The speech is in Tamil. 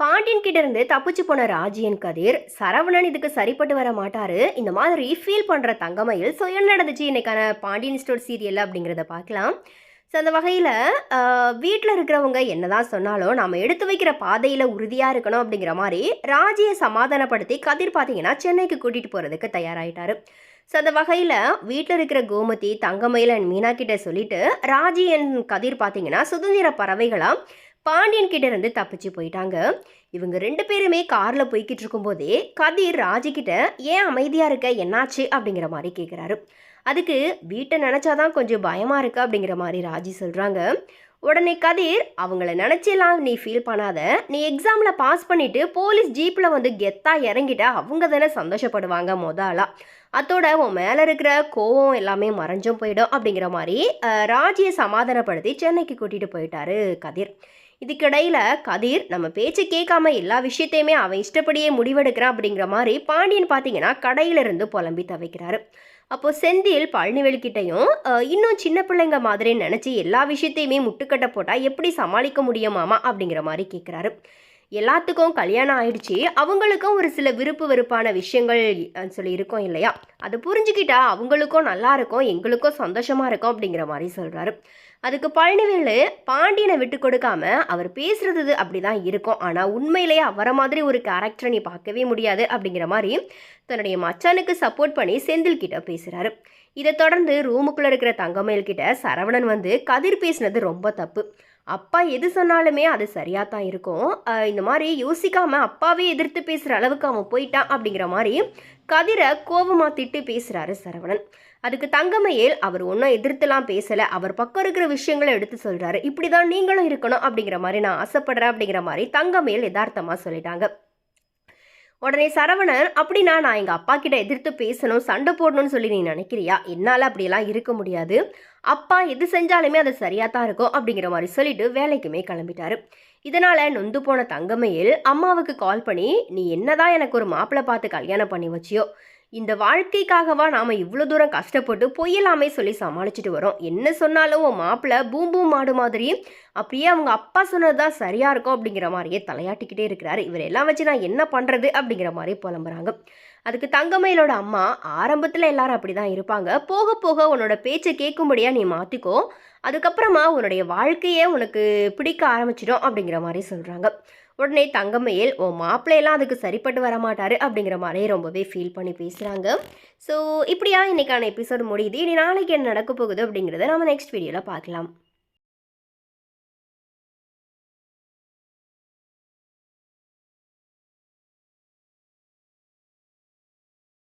பாண்டியன் கிட்ட இருந்து தப்பிச்சு போன ராஜியன் கதிர் சரவணன் இதுக்கு சரிப்பட்டு வர மாட்டாரு. இந்த மாதிரி ஃபீல் பண்ற தங்கமயில் ஸோ என்ன நடந்துச்சு இன்னைக்கான பாண்டியன் ஸ்டோர் சீரியல் அப்படிங்கிறத பார்க்கலாம். ஸோ அந்த வகையில் வீட்டில் இருக்கிறவங்க என்னதான் சொன்னாலும் நாம் எடுத்து வைக்கிற பாதையில் உறுதியாக இருக்கணும் அப்படிங்கிற மாதிரி ராஜியை சமாதானப்படுத்தி கதிர் பார்த்தீங்கன்னா சென்னைக்கு கூட்டிகிட்டு போகிறதுக்கு தயாராகிட்டாரு ஸோ அந்த வகையில் வீட்டில் இருக்கிற கோமதி தங்கமயில் அண்ட் மீனா கிட்ட சொல்லிட்டு ராஜி என் கதிர் பார்த்தீங்கன்னா சுதந்திர பறவைகளாக பாண்டியன் கிட்ட இருந்து தப்பிச்சு போயிட்டாங்க. இவங்க ரெண்டு பேருமே காரில் போய்கிட்டு இருக்கும்போதே கதிர் ராஜி ஏன் அமைதியாக இருக்க? என்னாச்சு? அப்படிங்கிற மாதிரி கேட்குறாரு அதுக்கு வீட்டை நினச்சாதான் கொஞ்சம் பயமாக இருக்கு அப்படிங்கிற மாதிரி ராஜி சொல்கிறாங்க உடனே கதிர் அவங்கள நினச்செல்லாம் நீ ஃபீல் பண்ணாத. நீ எக்ஸாமில் பாஸ் பண்ணிவிட்டு போலீஸ் ஜீப்பில் வந்து கெத்தாக இறங்கிட்ட அவங்க தானே சந்தோஷப்படுவாங்க முதலா அத்தோட உன் மேலே இருக்கிற கோவம் எல்லாமே மறைஞ்சும் போயிடும் அப்படிங்கிற மாதிரி ராஜியை சமாதானப்படுத்தி சென்னைக்கு கூட்டிகிட்டு போயிட்டாரு கதிர். இதுக்கிடையில் கதிர் நம்ம பேச்சு கேட்காம எல்லா விஷயத்தையுமே அவன் இஷ்டப்படியே முடிவெடுக்கிறான் அப்படிங்கிற மாதிரி பாண்டியன் பார்த்தீங்கன்னா கடையிலிருந்து புலம்பி தவிக்கிறாரு. அப்போது செந்தில் பழனிவேலுக்கிட்டையும் இன்னும் சின்ன பிள்ளைங்க மாதிரி நினச்சி எல்லா விஷயத்தையுமே முட்டுக்கட்டை போட்டால் எப்படி சமாளிக்க முடியுமாமா அப்படிங்கிற மாதிரி கேட்குறாரு எல்லாத்துக்கும் கல்யாணம் ஆயிடுச்சு. அவங்களுக்கும் ஒரு சில விருப்பு வெறுப்பான விஷயங்கள் சொல்லி இருக்கோம் இல்லையா? அதை புரிஞ்சுக்கிட்டா அவங்களுக்கும் நல்லா இருக்கும் எங்களுக்கும் சந்தோஷமா இருக்கும் அப்படிங்கிற மாதிரி சொல்றாரு. அதுக்கு பழனிவேலு பாண்டியனை விட்டு கொடுக்காம அவர் பேசுறது அப்படிதான் இருக்கும். ஆனா உண்மையிலேயே அவரை மாதிரி ஒரு கேரக்டரை நீ பார்க்கவே முடியாது அப்படிங்கிற மாதிரி தன்னுடைய மச்சானுக்கு சப்போர்ட் பண்ணி செந்தில் கிட்ட பேசுறாரு. இதை தொடர்ந்து ரூமுக்குள்ள இருக்கிற தங்கமயில் கிட்ட சரவணன் வந்து கதிர் பேசினது ரொம்ப தப்பு. அப்பா எது சொன்னாலுமே அது சரியாக தான் இருக்கும் இந்த மாதிரி யோசிக்காமல் அப்பாவே எதிர்த்து பேசுகிற அளவுக்கு அவன் போயிட்டான் அப்படிங்கிற மாதிரி கதிரை கோபமாக திட்டு பேசுகிறாரு சரவணன். அதுக்கு தங்கமையில் அவர் ஒன்றும் எதிர்த்துலாம் பேசலை. அவர் பக்கம் இருக்கிற விஷயங்களை எடுத்து சொல்கிறாரு இப்படி தான் நீங்களும் இருக்கணும் அப்படிங்கிற மாதிரி நான் ஆசைப்படுறேன் அப்படிங்கிற மாதிரி தங்கமேல் யதார்த்தமாக சொல்லிட்டாங்க. உடனே சரவணன் அப்படின்னா நான் எங்கள் அப்பா கிட்ட எதிர்த்து பேசணும் சண்டை போடணும்னு சொல்லி நீ நினைக்கிறியா? என்னால் அப்படியெல்லாம் இருக்க முடியாது. அப்பா எது செஞ்சாலுமே அது சரியாக தான் இருக்கும் அப்படிங்கிற மாதிரி சொல்லிட்டு வேலைக்குமே கிளம்பிட்டாரு. இதனால் நொந்து போன தங்கமையில் அம்மாவுக்கு கால் பண்ணி நீ என்னதான் எனக்கு ஒரு மாப்பிள்ளை பார்த்து கல்யாணம் பண்ணி வச்சியோ இந்த வாழ்க்கைக்காகவா நாம் இவ்வளோ தூரம் கஷ்டப்பட்டு பொய்யலாமே சொல்லி சமாளிச்சுட்டு வரோம். என்ன சொன்னாலும் உன் மாப்பிள்ளை பூம் மாடு மாதிரி அப்படியே அவங்க அப்பா சொன்னது தான் சரியாக இருக்கும் அப்படிங்கிற மாதிரியே தலையாட்டிக்கிட்டே இருக்கிறாரு. இவர் எல்லாம் வச்சு நான் என்ன பண்ணுறது அப்படிங்கிற மாதிரி புலம்புறாங்க. அதுக்கு தங்கமயிலோட அம்மா ஆரம்பத்தில் எல்லாரும் அப்படி தான் இருப்பாங்க. போக போக உன்னோட பேச்சை கேட்கும்படியாக நீ மாற்றிக்கோ அதுக்கப்புறமா உன்னுடைய வாழ்க்கையே உனக்கு பிடிக்க ஆரம்பிச்சிடும் அப்படிங்கிற மாதிரி சொல்கிறாங்க உடனே தங்கமையில் ஓ மாப்பிள்ளையெல்லாம் அதுக்கு சரிப்பட்டு வர மாட்டார் அப்படிங்கிற மாதிரி ரொம்பவே ஃபீல் பண்ணி பேசுகிறாங்க ஸோ இப்படியா இன்னைக்கான எபிசோடு முடியுது. இனி நாளைக்கு என்ன நடக்க போகுது அப்படிங்கிறத நம்ம நெக்ஸ்ட் வீடியோவில் பார்க்கலாம்.